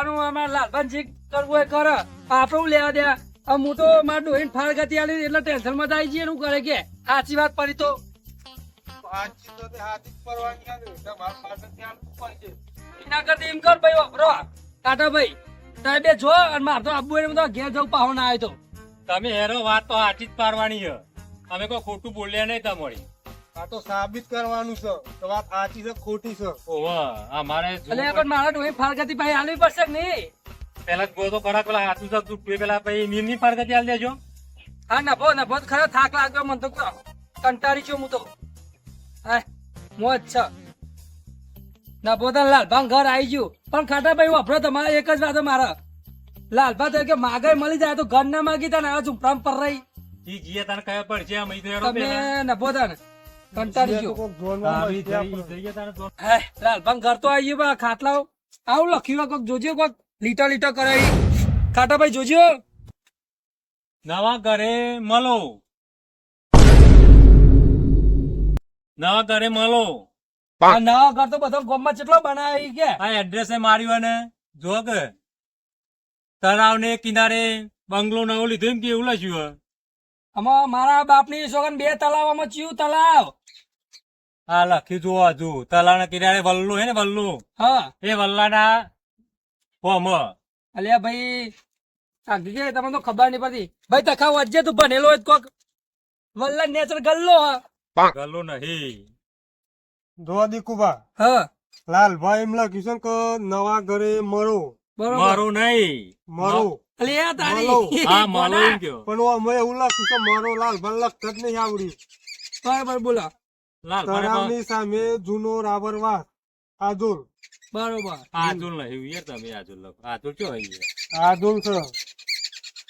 લાલભાનું અમારા લાલભાન કરવું એ કરો. આપણું લેવા દે. હું તો મારા ડોહીને ફાળ ગતિ આલી એટલે ટેન્શનમાં આવી જઈએ શું કરે કે. સાચી વાત પડી તો. એના કરતા એમ કર ભાઈ વાપરો. ટાટા ભાઈ તમે બે જો અને મારે તો આબુ એને તો ઘેર જવું પાહો ના આવ્યો તો. તમે હેરો વાત તો સાચી જ પાડવાની છે. અમે કોઈ ખોટું બોલ્યા નહીં તમારી. આ તો સાબિત કરવાનું છે. તો વાત સાચી છે ખોટી છે. ઓહો આ મારે એટલે પણ મારા ડોહી ફાળગતી ભાઈ આલવી પડશે કે નહીં? પેલા જ બોલો તો ખરા પેલા હાથું શકતું તું પેલા પછી નીમની ફાળગતી આલ દેજો. હા નભો નભો તો ખરો થાક લાગ્યો મને તો. કંટાળી છું હું તો. હા મોજ છે. નભો તો લાલભાન ઘર આવી ગયું. પણ ખાટા ભાઈ વાપરો તમારે એક જ વાત મારા. લાલભા તરીકે કે માગે મળી જાય તો ઘર ના માગી તને આ ઝુંપડા પર રહી. ઈ જીએ તને કયા પડશે આ તો હેરો તમે પેલા. નભો તને કંટાળી ગયો. હા, લાલભાન ઘર તો આવી બા ખાટલાઓ આવું લખ્યું કોક જોજો કોક લીટા લીટા કરાવી. ખાટા ભાઈ જોજો નવા ઘરે મળો. નવા ઘરે મળો. નવા ઘર તો બધા ગામમાં કેટલો બનાવી કે? આ એડ્રેસ માર્યું ને જો કે તળાવ ને કિનારે બંગલો નવો લીધો એમ કે એવું લખ્યું આમાં મારા બાપની સોગન બે તલાવમાં ચિયું તલાવ. હા લખી જુઓ હજુ. તળાવ ના કિનારે વલ્લુ હે ને વલ્લુ? હા. એ વલ્લાના હોમ. અલ્યા ભાઈ આ ગીગે તમને તો ખબર નહીં પડતી. ભાઈ તખા વચ્ચે તું ભણેલો હોય કોક વલ્લા નેચર ગલ્લો હા ગલ્લો નહીં. જો દીકુબા હા. લાલભાઈ એમ લખ્યું છે કે નવા ઘરે મરો. મરો મારું નહીં. તારી. હા મારો એમ કયો. પણ અમે એવું લખ્યું છે મારો લાલભાઈ લખતા જ નહીં આવડ્યું બરોબર બોલો. લાલ મને સામે જૂનો રાબરવાસ આદુલ બરોબર. આજુલ નહીં યાર તમે આજુલ લખો. આજુલ કયો હોય આદુલ છે.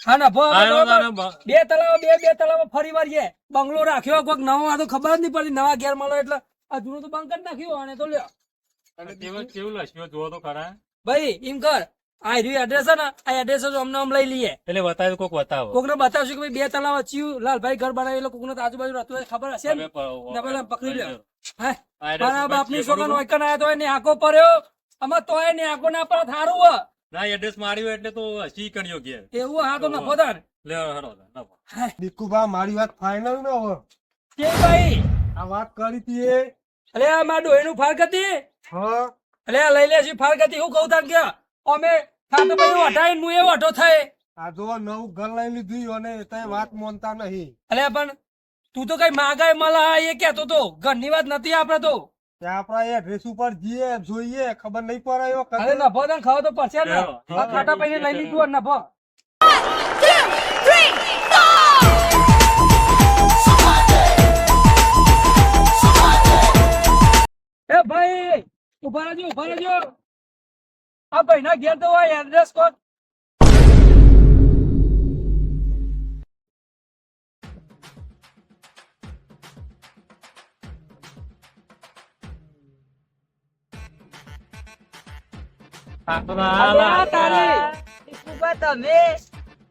હા ના ભો આ બરોબર. લોકોને બ- બે તલાવ બે બે તલાવ ફરી વળીએ બંગલો રાખ્યો કોક નવો આ તો ખબર જ નહીં પડી નવા ઘેર મળો એટલે આ જૂનો તો બંધ કરી નાખ્યું અને તો લ્યો. અને કેવું કેવું લખ્યું? તો ખરા. ભાઈ એમ કર. આ રહ્યું એડ્રેસ છે ને આ એડ્રેસ અમને આમ લઈ લઈએ. એટલે બતાવ્યું કોક બતાવો. કોકને બતાવશું કે ભાઈ બે તલાવ ચિયું લાલભાઈ ઘર કોકને તો આજુબાજુ રહેતું હોય ખબર હશે ને? તમે પ- ના પેલા પકડી લ્યો. હે? આ એડ્રેસ મારા ઉપર બાપની check વૈકન આયો તો એને આંખો પડ્યો. આમાં તોય ને આંખો ના પર થારું હો ના એડ્રેસ માર્યું એટલે તો કર્યો કે એવું હા તો નફો તાર લે હરો નફો. હાય, મારી વાત ફાઇનલ ન હવે કે ભાઈ? આ વાત કરી હતી એ. અલે આ મારા ડોહીનું ફાર હતી? હા. અલે લઈ લેશી ફાર હતી હું કહું તાર કે? અમે ખાતો ભાઈ વઢાઈને હું એ વઢો થાય. આ જો નવું ઘર લઈ લીધું અને તે વાત માનતા નહીં. અલે પણ તું તો કઈ માગાય મલા એ કેતો તો. ઘરની વાત નથી આપણે તો. આપણા એ ડ્રેસ ઉપર જઈએ જોઈએ ખબર નહીં પડાયો અરે નફો તને ખાવ તો પડશે ને. ખાટા પૈને લઈ લીધું નફો એ ભાઈ ઊભા રહેજો ઊભા રહેજો. આ ભાઈ ના ઘેર તો હોય એડ્રેસ કોડ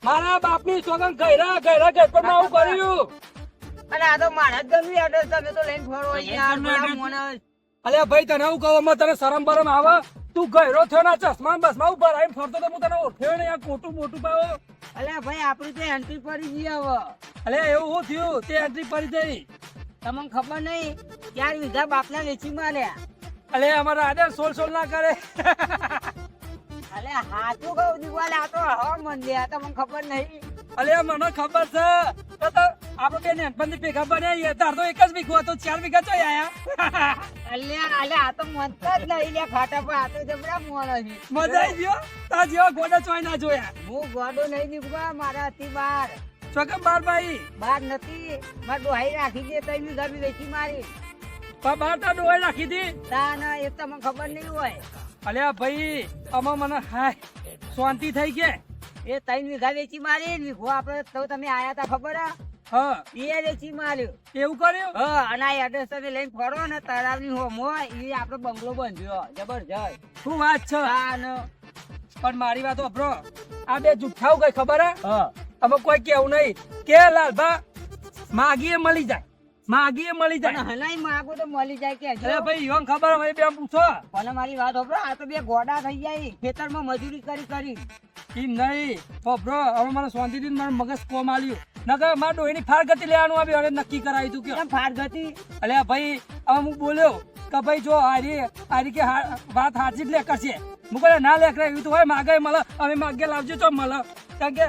મારા બાપની સોગન ગયરા ગયરા ગરપણ આવું કર્યું. અને આ તો મારા જ એડ્રેસ તમે તો લઈને ફરો પેલા અલ્યા ભાઈ તને હું કહો તને શરમ બરમ આવે? તું ગયરો થયો ના ચશ્મા બસમાં ઉપર આવીને ફરતો તો હું તને ઓળખ્યો નહીં આ કોટું મોટું પાવો અલ્યા ભાઈ આપણી તો એન્ટ્રી પડી ગઈ હવે. અલ્યા એવું શું થયું? તે એન્ટ્રી પડી જઈ તમને ખબર નહીં ચાર વીઘા બાપના વેચી માર્યા? અલે અમારા આદર સોલ સોલ ના કરે. અલે હાચું કહું દીવાલે આ તો હવા મંડ્યા તમને ખબર નહીં. અલ્યા મને ખબર છે. તો તો આપણે બે નેનપણથી ભેગા બન્યા તાર તો એક જ વીઘો હતો. ચાર વીઘા ચોય આયા. અલ્યા અલે આ તો મનતા જ નહીં લ્યા ખાટા પર. આ તો જબરા મોણ છે. મજા આવી ગયો? તાર જેવા ગોડા ચોય ના જોયા. હું ગોડો નહીં નીકળવા મારા હતી બાર. ચોકમ બાર ભાઈ બાર નથી. મારે ડોહાઈ રાખી દે તઈ વીઘા બી વેચી મારી. પણ બાર રાખી દી? તા ના એ તમને ખબર નહીં હોય. અલ્યા ભાઈ આમાં મને હાય શાંતિ થઈ કે એ ત્રણ વીઘા વેચી મારી ને વીઘો આપડે તો તમે આયા તા ખબર હે? હા. એ વેચી માર્યું. એવું કર્યું? હા અને આ એડ્રેસ તમે લઈને ફરો ને તળાવની હોમો એ આપડો બંગલો બંધ્યો જબરજસ્ત. શું વાત છે? હા ને પણ મારી વાત વાપરો. આ બે જુઠ્ઠાઓ કઈ ખબર હે? હા. અમે કોઈ કેવું નહીં. કે લાલભા માગીએ મળી જાય. માગીએ મળી જાય. હલાઈ માગો તો મળી જાય કે અરે ભાઈ યોન ખબર હોય બે પૂછો. પણ મારી વાત હોભળો આ તો બે ગોડા થઈ જાય ખેતરમાં મજૂરી કરી કરી. એમ નહીં. બ્રો હવે મને શાંતિથી મારું મગજ કોમ આલ્યું. નકર મારા ડોહીની ફાર ગતિ લેવાનું આવ્યું. હવે નક્કી કરાવી તું કે ફાટ ગતિ અલ્યા ભાઈ હવે હું બોલ્યો કે ભાઈ જો હારી હારી કે વાત હાજી જ લે છે હું કહે ના લે કરે એવું તો હોય માગે મળે અમે માગે લાવજો તો મળે કારણ કે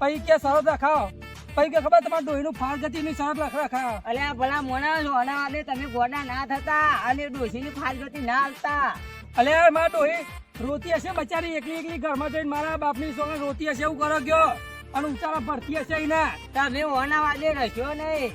પછી કે શરત રખાવો. પછી કે ખબર તમારા ડોહીનું ફાર ગતિની શરત રખ રખાવો. અલ્યા ભલા મોણા સોના વાદે તમે ગોડા ના થતા અને ડોહીની ગતિ ના આવતા. અલ્યા મારા ડોહી રોતી હશે બચારી? એકલી એકલી ઘરમાં જઈને મારા બાપની સોને રોતી હશે એવું કરો ગયો. અને ઉચારા ભરતી હશે એના. તમે ઓના વાજે રસ્યો નહીં.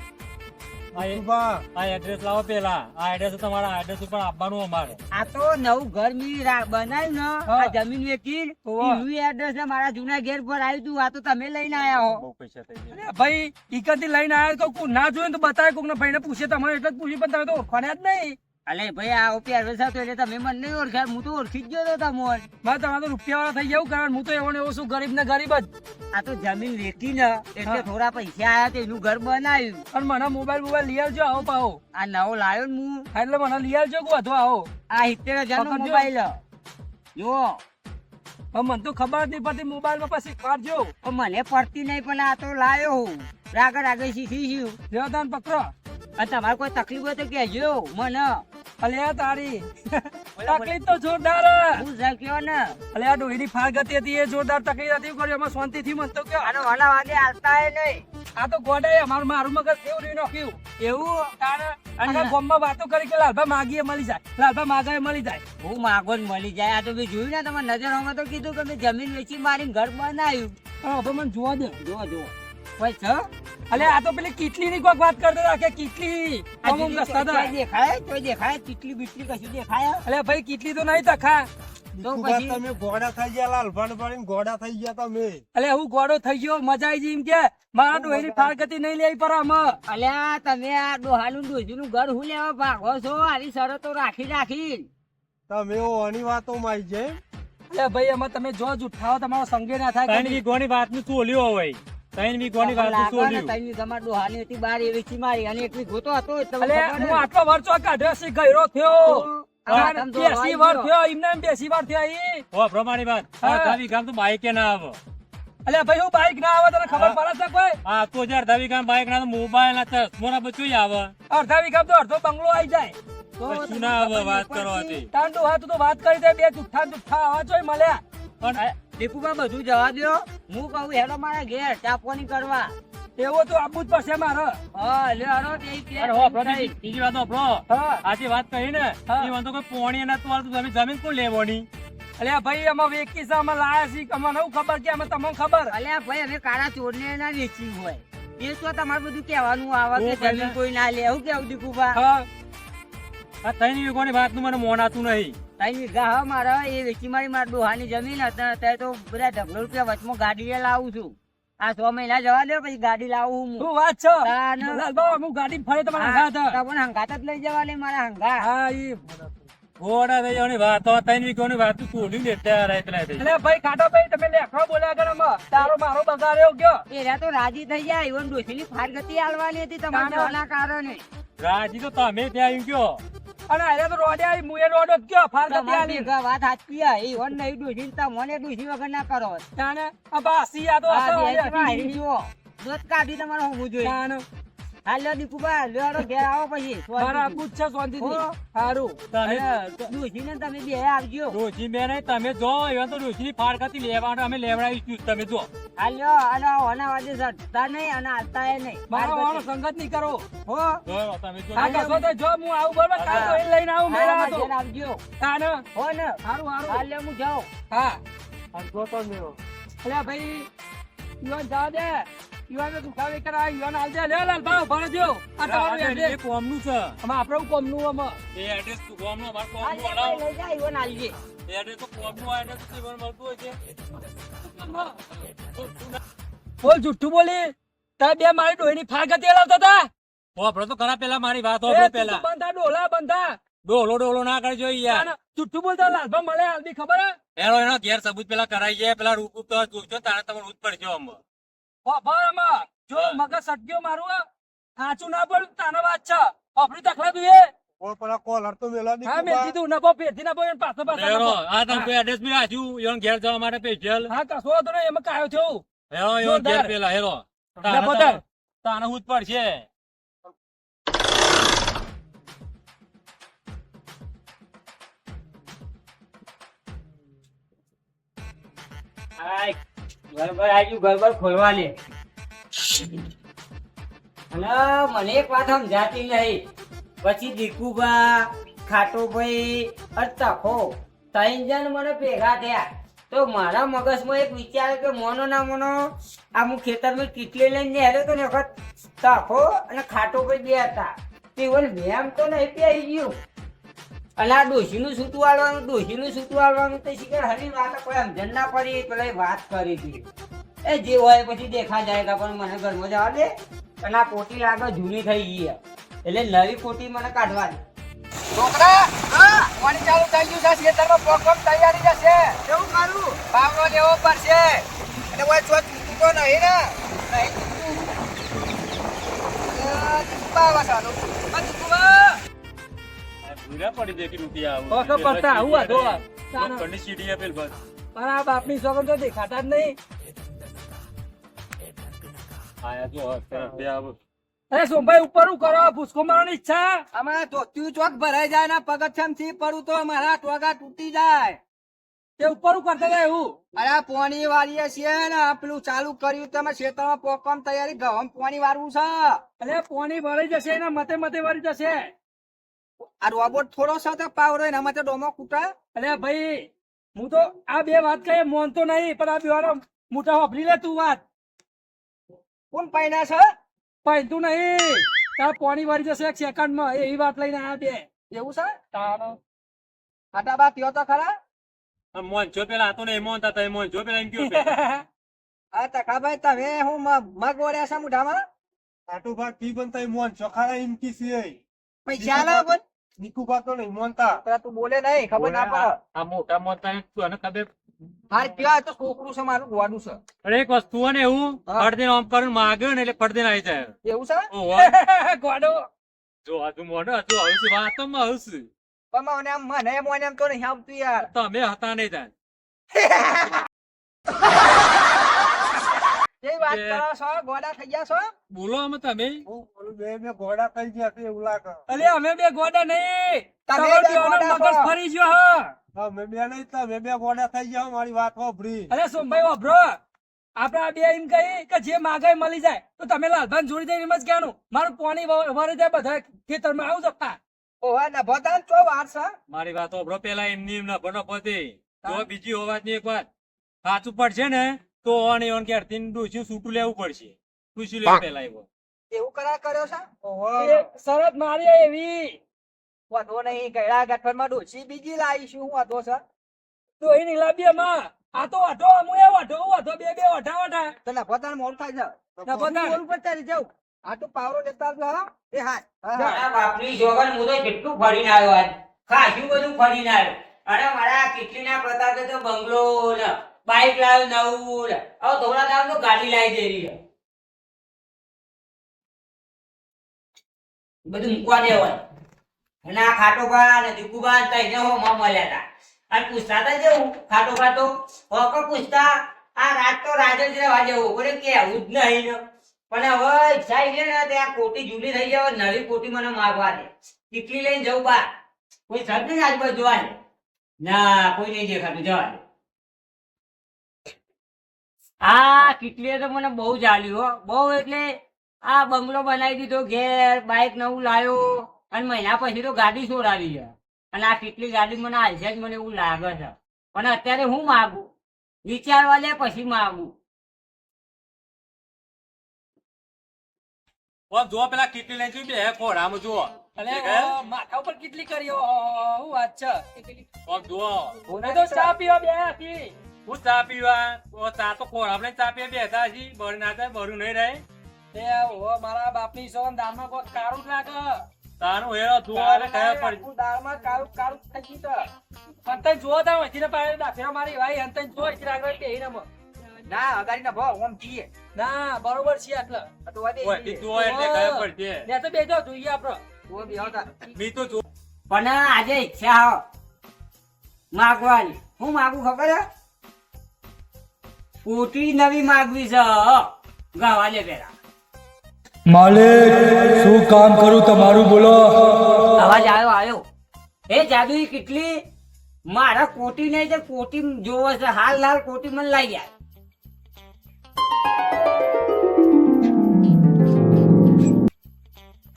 આ એડ્રેસ લાવો પેલા. આ એડ્રેસ તમારા એડ્રેસ ઉપર આપવાનું અમારે. આ તો નવું ઘર મી બનાવ્યું ને આ જમીન વેચી ઓવા. એડ્રેસ ને મારા જૂના ઘેર પર આવ્યું તું આ તો તમે લઈને આયા હો. બહુ પૈસા થઈ ગયા. ભાઈ ઈકથી લઈને આવ્યા તો ના જોયું તો બતાવે કોક ને ભાઈને પૂછે તમારે એટલે જ પૂછ્યું પણ તમે તો ઓળખવાના જ નહીં. અલે ભાઈ આ ઓપી વેચાતો એટલે તમે મને નહીં ઓળખ્યા. હું તો ઓળખી જ ગયો હતો તમોન મારે તમારે તો રૂપિયા થઈ જવું કારણ હું તો એવો ને એવો શું ગરીબ ને ગરીબ જ. આ તો જમીન વેચી ને એટલે થોડા પૈસા આયા તો એનું ઘર બનાવ્યું. અને મને મોબાઈલ મોબાઈલ લઈ આવજો આવો પાવો આ નવો લાવ્યો ને હું. એટલે મને લઈ આવજો કો અથવા આવો. આ સિત્તેર હજાર નો. મોબાઈલ જો પણ મને તો ખબર નહીં પડતી મોબાઈલમાં પછી કાઢજો પણ મને પડતી નહીં પણ આ તો લાવ્યો હું. રાગે રાગે શીખી છું તમે પકડો. અને તમારે કોઈ તકલીફ હોય તો કહેજો મને. અલ્યા તારી. તકલીફ તો જોરદાર. હે. જા કયો ને? અલ્યા ડોહીની ફાર ગતિ હતી એ જોરદાર તકલીફ હતી. કર્યું શાંતિ થી મન તો કયો આનો વાલા વાગે આલતા હે નહીં. આ તો ગોડાએ અમારું મારું મગજ કેવું નહીં નાખ્યું. એવું તારે અને ગોમમાં વાતો કરી કે લાલભા માગીએ મળી જાય. લાલભા માગાએ મળી જાય. હું માગો ને મળી જાય. આ તો મેં જોયું ને તમારે નજરોમાં તો કીધું કે મેં જમીન વેચી મારી ઘર બનાવ્યું. હવે મને જોવા દે. જોવા જો કોઈ છે અલે આ તો પેલી કીટલી ની કોક વાત કરતો કે કીટલી અમુક કસતા દેખાય? તો દેખાય? કીટલી બીટલી કશું દેખાય? અલે ભાઈ કીટલી તો નહીં તખા તો પછી તમે ગોડા થઈ ગયા લાલભાન પાડીને ગોડા થઈ ગયા તમે. અલે હું ગોડો થઈ ગયો મજા આવી ગઈ એમ કે. મારા ડોહીની ફાર નહીં લેવી પર આમાં. અલ્યા તમે આ ડોહાનું ડોસીનું ઘર હું લેવા ભાગો છો? આવી શરતો રાખી રાખી. તમે ઓની વાતો માં આવી જાય અલે ભાઈ એમાં તમે જો જુઠ્ઠાઓ તમારો સંગે ના થાય ગોણી વાતનું શું ચોલ્યું હોય? ત્રણ વીઘોની વાતનું ચોલ્યું તમારા ડોહાની હતી બાર એ વેચી મારી અને એટલી ગોતો હતો એટલે હું આટલો વર્ષો કાઢ્યો છે ગયરો થયો? આ અને તમ તો બેસી વાર થયો એમને બેસી વાર થયા ઈ. ઓ પ્રમાણી વાત. હા. અડધા વીઘામાં તો બાઈકે ના આવે. અલે ભાઈ હું બાઈક ના આવે તને ખબર પડે છે કોઈ આ તો જ અડધા વીઘામાં બાઈક ના તો મોબાઈલ ના ચશ્મો મોરા બધું આવે. અડધા ગામ તો અડધો બંગલો આવી જાય. તો ના આવે વાત કરો. હતી. તાંડુ હા તું તો વાત કરી દે બે જુઠ્ઠા જુઠ્ઠા આવા જોઈ મળ્યા. પણ દીપુભા બધું જવા દો હું કહું હેડો મારા ઘેર ચા પાણી કરવા. એવો તો આપવું જ પડશે મારે. હા લે તે હો, બીજી વાત હોભળો. આજે વાત કહી ને એ વાંધો કોઈ પોણી નતું તમારે તમે જમીન કોણ લેવાની? અલ્યા ભાઈ અમે વેચી છે અમે લાયા છીએ અમને શું ખબર કે અમે તમને ખબર? અલ્યા ભાઈ હવે કાળા ચોરને ના વેચી હોય. એ તો તમારે બધું કહેવાનું આવે કે જમીન કોઈ ના લે. એવું કેવું દીપુભા હા. આ ત્રણ વાતનું મને મોનાતું નહીં. ત્રણ વીઘા મારા એ વેચી મારી મારા ડોહાની જમીન હતા અત્યારે તો બધા ઢગલો રૂપિયા વચમાં ગાડી લાવું છું. આ સો મહિના જવા દો પછી ગાડી લાવું હું. શું વાત છો? હું ગાડી ફરે તમારા હંગાત. પણ હંગાત જ લઈ જવા લે મારા હંગા હા ઈ ઘોડા થઈ જવાની વાત તો ત્રણ વીઘોની વાત છોડ્યું લે ત્યારે એટલા એટલે ભાઈ કાઢો ભાઈ તમે લેખો બોલ્યા કરો તારો મારો બગાડ્યો ગયો. એરા તો રાજી થઈ જાય ઈવન ડોશીની ફારગતી આલવાની હતી તમારા કારણે. રાજી તો તમે ત્યાં આવી ગયો. અને અરે તો રોડે આવી મુએ રોડો કયો ફાર આલી. વાત સાચી હે. ઈવન નહીં ડોશી મને તમને ડોશી વગર ના કરો તાને આ આ તો આ. દોત કાઢી તમારે હોવું જોઈએ. તાને હાલ લ્યો દીપુભા લ્યો ઘેર આવો પછી. મારા પૂછો શાંતિથી. હો. હારું તમે ડોશીને તમે બે આવજો. ડોશી બેન નહીં, તમે જો એવા તો ડોશી ફાડકાથી લેવાનો અમે લેવડાવીશું તમે જો. લ્યો અને ઓના વાજે સટતા નહીં અને હાલતા એ નહીં. મારો વાળો સંગત નહીં કરો. હો. તમે જો. હા કશો તો જો હું આવું બરોબર કાલ તો એ લઈને આવું મેળા તો આવજો. હા ને. હો ને સારું સારું લ્યો હું જાઉં. હા. અને જો તમે અલ્યા ભાઈ યુવાન જા દે. યુવાન દુખાવે કરા યુવાન આલ દે. લે લાલ ભાવ ભરજો આ તમારું એડ્રેસ કોમનું છે. આમાં આપણું કોમનું આમાં. એ એડ્રેસ તો કોમનું? અમારે કોમનું લ્યો, લઈ જા ઈવન આલજે એ એડ્રેસ તો કોમનું આ એડ્રેસ તો જીવન મળતું હોય છે. બોલ જુઠ્ઠું બોલી. તારે બે મારી ડોહીની ફાર ગતિ લાવતા હતા હોભળો તો ખરા પેલા મારી વાત હોભળો પેલા. બંધા ડોલા બંધા. ડોલો ડોલો ના કરજો યાર. જુઠ્ઠું બોલતા લાલભા મળે હાલની ખબર હે? એનો એનો ઘેર સબૂત પેલા કરાઈ જાય પેલા રૂપ તો જોજો તારે તમે રૂપ પડજો આમ. હો, જો મગજ સટક્યો મારું સાચું ના બોલ તાનો વાત છે. આપણી તકલા દુએ એ. પેલા કોલર તો મેલા હા મેં કીધું નભો પેથી ના બોલ પાછો પાછો હેરો આ તમે કોઈ એડ્રેસ બી રાખ્યું? એનો ઘેર જવા માટે સ્પેશિયલ હા કશો વાંધો નહીં એમાં કાયો થયો. હેરો એનો જોરદાર. ઘેર પેલા હેરો નભો તાર. તાને હું પડશે. હાય, ગરબર આવ્યું ગરબર ખોલવાની અને મને એક વાત સમજાતી નહીં. પછી દીકુભા, ખાટુભાઈ અને તખો, ત્રણ જણ મને ભેગા થયા. તો મારા મગજમાં એક વિચાર કે મોનો ના મોનો આ હું ખેતરમાં કીટલી લઈને હેર્યો તો ને વખત તખો અને ખાટો ભાઈ બે હતા. તેઓને મેમ તો નહીં પહેરી ગયું. અને આ ડોશીનું સૂતું વાળવાનું ડોશીનું સૂતું વાળવાનું તો શીખર હરી વાત કોઈ સમજણ ના પડી પેલા વાત કરી હતી. એ જે હોય પછી દેખા જાયગા પણ મને ઘરમાં જવા દે. અને આ કોટી લાગે જૂની થઈ ગઈ. એટલે નવી કોટી મને કાઢવાની છોકરા હા પાણી ચાલુ થઈ ગયું છે. ખેતરમાં પ્રોગ્રામ તૈયારી જશે. કેવું કરું? પાવડો લેવો પડશે. અને કોઈ છો ચૂકતો નહીં ને? નહીં ભૂરા પડી દે કે રૂપિયા આવું. તો તો પડતા આવું આ ધોવા. લોખંડની સીડી આપેલ બસ. પણ આ બાપની સોગન તો દેખાતા જ નહીં. આયા જો તરફ બે આવું. અરે સોમભાઈ ઉપર કરો ભૂસકો મારવાની ઈચ્છા? અમારા ધોતિયું ચોક ભરાઈ જાય ને પગથિયમથી પડું તો મારા ટોગા તૂટી જાય. તે ઉપર હું કરતા હતા એવું અરે પોણી વાળીએ છીએ ને પેલું ચાલુ કર્યું તમે ખેતરમાં પોકવામાં તૈયારી ગવમ પોણી વાળવું છે. અરે પોણી ભરાઈ જશે ને મતે મતે વળી જશે. આ રોબોટ થોડો છે તો પાવડો એના માટે ડોમો કૂટા. અરે ભાઈ હું તો આ બે વાત કહીએ મોનતો નહીં પણ આ બે મોટા હોભરી લે તું વાત. કોણ પૈણા છે? પૈતું નહીં. તાર પાણી વાળી જશે એક સેકન્ડમાં એવી વાત લઈને આ બે. એવું છે? તારો. આટા બા ત્યો તો ખરા? મોન જો પેલા હતો ને મોન તા મોન જો પેલા એમ કયો પેલા. આ તકાભાઈ તમે હું મગોડ્યા છે મુઢામાં? આટુ ભાગ કી બનતા મોન ચોખારા એમ કી છે પૈસા લાવો પણ દીકુ બા નહીં મોનતા. તું બોલે નહીં ખબર ના પડે. આ મોટા મોનતા તું ખબર હાર ક્યાં તો છોકરું છે મારું ગોવાનું છે. અરે એક વસ્તુ ને એવું. ફટ આમ કરીને માગે ને એટલે ફટ આવી જાય. એવું છે? ગોડો જો તું મોઢો હજુ આવશે પણ મને આમ મને મોને એમ તો નહીં આવતું યાર. તમે હતા નહીં ત્યાં કેવી વાત કરો છો? ગોડા થઈ ગયા છો? બોલો અમે તમે. બે મેં ઘોડા થઈ ગયા છે એવું લાગે. અલે અમે બે ગોડા નહીં. તમે બે ગોડા મગજ ફરી ગયો હા. હા બે નહીં તમે બે ગોડા થઈ ગયા મારી વાત વાપરી. અરે સોમભાઈ વાપરો. આપડે આ બે એમ કહી કે જે માગાઈ મળી જાય. તો તમે લાલભાન જોડી દઈને એમ જ કહેવાનું. મારું પાણી વરે જાય બધા ખેતરમાં આવું જતા ઓહા ના ભતાન ચો વાર છે? મારી વાત ઓભરો પેલા એમની એમ ના બનો પતે. જો બીજી હોવાથી એક વાત. સાચું પડશે ને? તો ઓન એવન કે અડધી ડૂસી છૂટું લેવું પડશે? ડૂસી લેવું પેલા એવો એવું કરાર કર્યો છે? શરત મારી એવી. વાંધો નહીં ગયડા ગઠરમાં ડોસી બીજી લાવીશું હું વાંધો છે? તો એ નીલાબી એમાં આ તો વાઢો હું એ વાઢો વાઢો બે બે વાઢા વાઢા. તો નફોદાર મોડું થાય છે. નફોદાર મોડું પર ચાલી જાવ આ તો પાવરો લેતા હા? એ હા બાપની જોગન હું તો કેટલું ફરીને આવ્યો આજ. ખાસું બધું ફરીને આવ્યો. અને મારા કેટલીના પ્રતાપે તો બંગલો ને. બાઈક લાવ્યો નવું ને હવે થોડા દામ તો ગાડી લાવી દે રહી બધું મૂકવા દેવાય ના ખાટો ખાટોબા ને દીકુબા ને તઈને હો માં મળ્યા હતા અને પૂછતા હતા જેવું. ખાટો તો હોકો પૂછતા, આ રાત તો રાજ જ રહેવા જેવું બોલે કે આવું જ નહીં ને. પણ હવે ઈચ્છા એટલે ને ત્યાં કોટી જૂની થઈ જાય નવી કોટી મને માગવા દે. કેટલી લઈને જવું બા. કોઈ સર નહીં આજુબાજુ જોવા ના, કોઈ નહીં દેખાતું. જવા દે. આ કેટલીએ તો મને બહુ ચાલ્યું હો. બહુ એટલે આ બંગલો બનાવી દીધો ઘેર બાઇક નવું લાવ્યો અને મહિના પછી તો ગાડી ચોરાવી છે. અને આ કેટલી ગાડી મને હાલશે જ મને એવું લાગે છે. પણ અત્યારે હું માગું? વિચારવા લે પછી માગું. ઓમ જો પેલા કેટલી લઈ જોઈ બે ખોરામાં જુઓ. અલે માથા ઉપર કેટલી કરી વાત છે? ઓમ જુઓ. તો ચા પીવા બે હતી હું ચા પીવા ચા તો ખોરામાં ને ચા પીએ બેઠા છી બળ ના થાય બરું નહીં રહે. તે ઓ મારા બાપની સોન દાળમાં કોક કાળું જ લાગે. તારું હેરો જુઓ એટલે ખબર પડ. આખું દાળમાં કાળું કાળું થઈ. પણ તઈ જોવો તાર વચ્ચેને પાડે દાફેરો મારી ભાઈ અને તઈ જો એટલી આગળ બેહીને મ. ના અગાડી ના ભાવ ઓમ કીએ. ના બરોબર છે આટલે. તો વાદે ઓય, તું હોય એટલે ખબર પડશે. ને તો બેજો જોઈએ આપડે. તો બી આવતા. મી તો જો. પણ આજે ઈચ્છા હો. માગવાની. હું માગું ખબર હે? કોટી નવી માગવી છે. ગાવા ગવાલે પેલા. માલિક શું કામ કરું તમારું બોલો. અવાજ આવ્યો આવ્યો એ જાદુ કેટલી? મારા કોટી નહીં છે કોટી જોવો છે હાલ હાલ કોટી મને લઈ જાય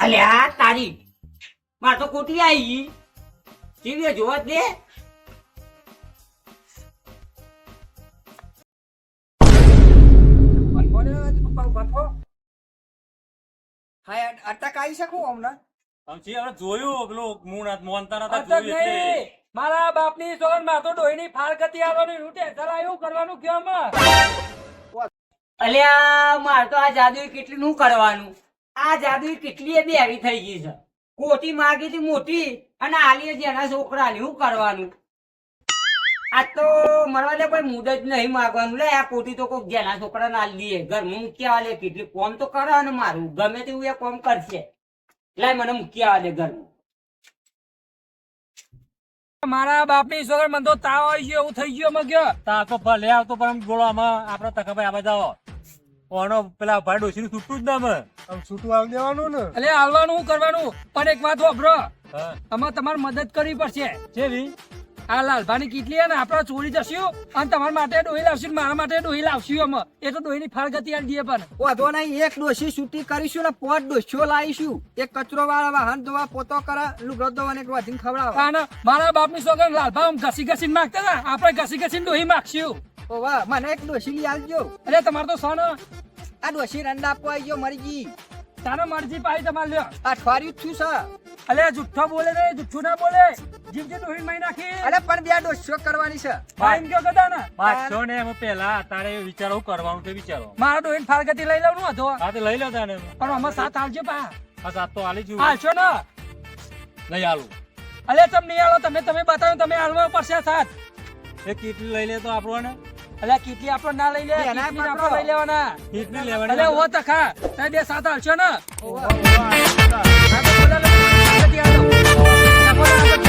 અલ્યા તારી. માર તો કોટી આવી. ગઈ ટીવી જોવા જ દે હા અટક આવી શકું હમણાં આમ હવે જોયું પેલું મૂળ હાથ નતા જોયું મારા બાપની સોગનમાં ડોહીની ફાળ ગતિ આવવાની રૂટે. જરા એવું કરવાનું કેમ અલ્યા માર તો આ જાદુઈ કેટલી નું કરવાનું? આ જાદુઈ કેટલી બી આવી થઈ ગઈ છે. કોટી માગી હતી મોટી અને આલીએ જેના છોકરાની. શું કરવાનું? આ તો મરવા દે કોઈ મુદ જ નહીં માગવાનું. લે આ કોટી તો કોઈ જેના છોકરાને આલી દઈએ ઘરમાં મૂકી આવા દે કેટલી કોમ તો કરે ને મારું. ગમે તેવું એ કોમ કરશે. લાય મને મૂકી આવા દે ઘરમાં. મારા બાપની સોગન મને તો તાવ આવી ગયો એવું થઈ ગયો મગ તા તો ભલે આવતો પણ ગોળામાં આપડે તકભાઈ આવા જાઓ. ઓનો પેલા ભાઈ ડોશીનું છૂટું જ ના મે આમ છૂટું આવી દેવાનું ને? એટલે આવવાનું કરવાનું? પણ એક વાત વાપરો. આમાં તમારે મદદ કરવી પડશે. ચેવી? આ લાલભાની કીટલી અને ને આપણે ચોરી જશું અને તમારા માટે ડોહી લાવશું મારા માટે ડોહી લાવશું અમે. એ તો ડોહીની ફાળ ગતિ આલી દઈએ પણ. વાંધો નહીં એક ડોશી છૂટી કરીશું ને પોત ડોશીઓ લાવીશું. એક કચરો વાળા વાહન ધોવા પોતો કરે લુગડો ધોવા ને એક વાજીને ખવડાવે અને મારા બાપની છોકરા લાલભા આમ ઘસી ઘસીને માગતા હતા. આપણે ઘસી ઘસીને ડોહી માગશું. ઓ વાહ મને એક ડોશી લઈ આવજો. અરે તમારે તો સોનો આ ડોશી રંડા આપવા આવી ગયો મરી ગઈ તારો મરજી પાઈ તમારે લ્યો. અઠવાડિયું જ છું. સર અલે જુઠ્ઠો બોલે રે જુઠ્ઠું ના બોલે. જીમ જે ડોહી માઈ નાખી અલે પણ બે ડોશીઓ કરવાની છે. ભાઈ ગયો કદા ને. પાછો ને એમાં પેલા તારે વિચારો કરવાનું તે વિચારો. મારા ડોહીને ફાળ લઈ લેવાનું હતો હા તે લઈ લો તાને પણ અમાર સાથ આવજો પા. આ સાત તો આલી જુ હાલશો ને? લઈ આલું અલે તમે નહીં આલો તમે તમે બતાવો તમે હાલવા પડશે સાથ એ કેટલી લઈ લે તો આપણને અલે કેટલી આપણો ના લઈ લે કેટલી. આપણે લઈ લેવાના. કેટલી અલે લેવાની ઓ તખા તે બે સાથ હાલશો ને? 我